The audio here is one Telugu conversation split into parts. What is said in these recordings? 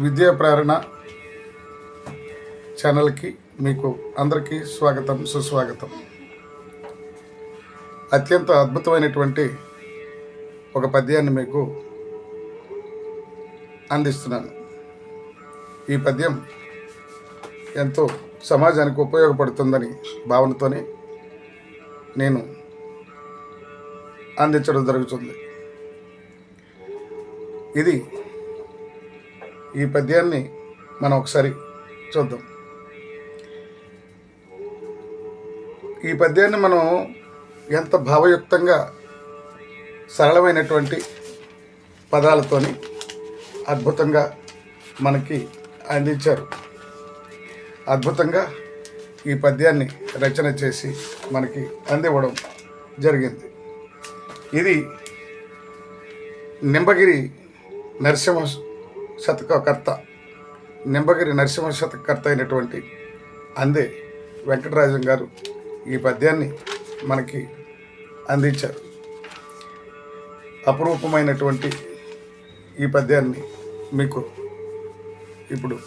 విద్యా ప్రేరణ ఛానల్కి మీకు అందరికీ స్వాగతం సుస్వాగతం. అత్యంత అద్భుతమైనటువంటి ఒక పద్యాన్ని మీకు అందిస్తున్నాను. ఈ పద్యం ఎంతో సమాజానికి ఉపయోగపడుతుందని భావనతోనే నేను అందించడం జరుగుతుంది. ఇది ఈ పద్యాన్ని మనం ఒకసారి చూద్దాం. ఈ పద్యాన్ని మనం ఎంత భావయుక్తంగా సరళమైనటువంటి పదాలతోని అద్భుతంగా మనకి అందించారు. అద్భుతంగా ఈ పద్యాన్ని రచన చేసి మనకి అందివ్వడం జరిగింది. ఇది నింబగిరి నరసింహ శతకకర్త నింబగిరి నరసింహ శతకర్త అయినటువంటి అందే వెంకటరాజన్ గారు ఈ పద్యాన్ని మనకి అందించారు. అపురూపమైనటువంటి ఈ పద్యాన్ని మీకు ఇప్పుడు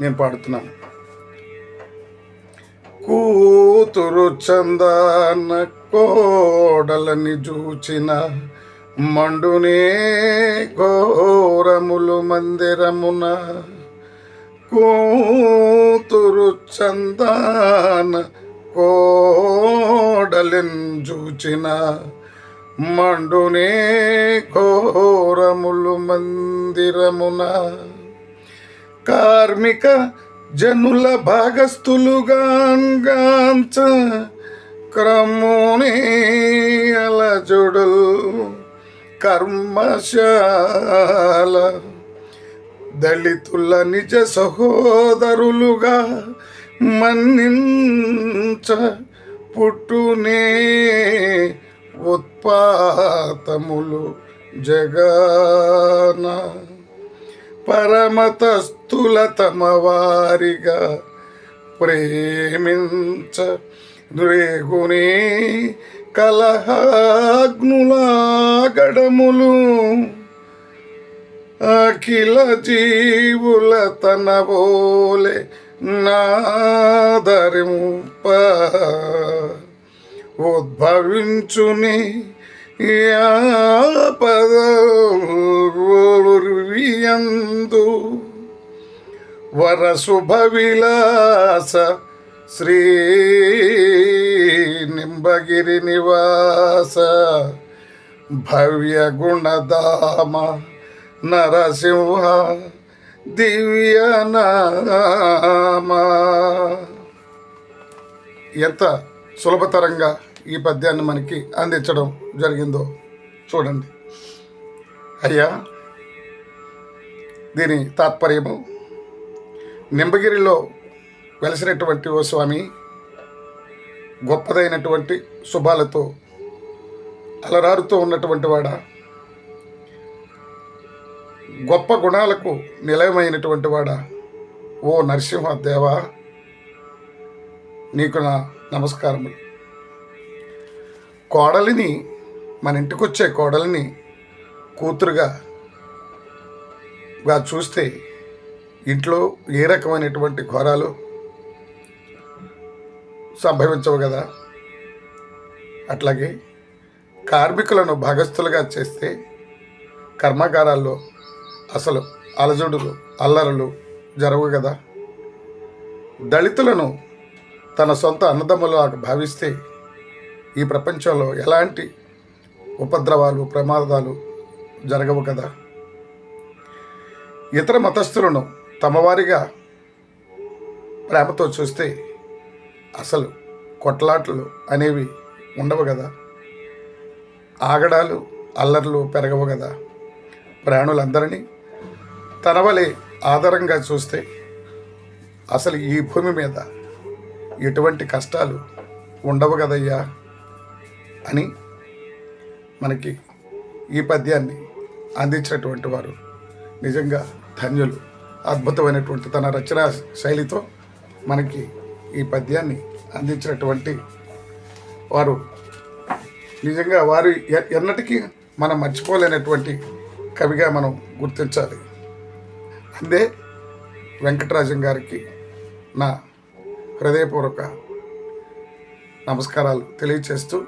నేను పాడుతున్నాను. కూతురు చందన కోడలని చూచిన మండునే ఘోరములు మందిరమున కూతురు చందాన కోడలిన్ చూచిన మండునే ఘోరములు మందిరమున కార్మిక జనుల భాగస్థులుగాంగాంచ క్రమునే అలజుడు కర్మశాల. దళితుల నిజ సహోదరులుగా మన్నించ పుట్టునే ఉత్పాతములు జగన. పరమతస్థుల తమ వారిగా ప్రేమించ రేగునే కలహాగ్నులాగడములు. అఖిల జీవుల తన బోలే నాదరింప. ఉద్భవించుని యాపదయందు వరశుభ విలాస శ్రీ నింబగిరి నివాస భవ్య గుణధామ నరసింహ దివ్య నామ. ఎంత సులభతరంగా ఈ పద్యాన్ని మనకి అందించడం జరిగిందో చూడండి. అయ్యా దీని తాత్పర్యము నింబగిరిలో వెలసినటువంటి ఓ స్వామి గొప్పదైనటువంటి శుభాలతో అలరారుతూ ఉన్నటువంటి వాడా. గొప్ప గుణాలకు నిలయమైనటువంటి వాడా. ఓ నరసింహదేవా నీకు నా నమస్కారములు. కోడలిని మన ఇంటికి వచ్చే కోడలిని కూతురుగా చూస్తే ఇంట్లో ఏ రకమైనటువంటి ఘోరాలు సంభవించవు కదా. అట్లాగే కార్మికులను భాగస్థులుగా చేస్తే కర్మాగారాల్లో అసలు అలజడులు అల్లరలు జరగవు కదా. దళితులను తన సొంత అన్నదమ్ములాగా భావిస్తే ఈ ప్రపంచంలో ఎలాంటి ఉపద్రవాలు ప్రమాదాలు జరగవు కదా. ఇతర మతస్థులను తమవారిగా ప్రేమతో చూస్తే అసలు కొట్లాటలు అనేవి ఉండవు కదా. ఆగడాలు అల్లర్లు పెరగవు కదా. ప్రాణులందరినీ తనవలే ఆధారంగా చూస్తే అసలు ఈ భూమి మీద ఎటువంటి కష్టాలు ఉండవు కదయ్యా అని మనకి ఈ పద్యాన్ని అందించినటువంటి వారు నిజంగా ధన్యులు. అద్భుతమైనటువంటి తన రచనా శైలితో మనకి ఈ పద్యాన్ని అందించినటువంటి వారు. నిజంగా వారు ఎ- ఎన్నటికీ మనం మర్చిపోలేనటువంటి కవిగా మనం గుర్తించాలి. అందే వెంకటరాజన్ గారికి నా హృదయపూర్వక నమస్కారాలు తెలియచేస్తూ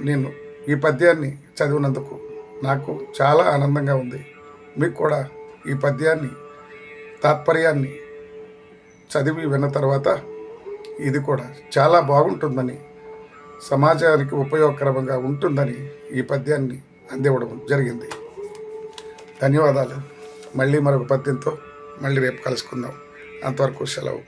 నేను ఈ పద్యాన్ని చదివినందుకు నాకు చాలా ఆనందంగా ఉంది. మీకు కూడా ఈ పద్యాన్ని తాత్పర్యాన్ని చదివి విన్న తర్వాత ఇది కూడా చాలా బాగుంటుందని సమాజానికి ఉపయోగకరంగా ఉంటుందని ఈ పద్యాన్ని అందివ్వడం జరిగింది. ధన్యవాదాలు. మళ్ళీ మరొక పద్యంతో మళ్ళీ రేపు కలుసుకుందాం. అంతవరకు సెలవు.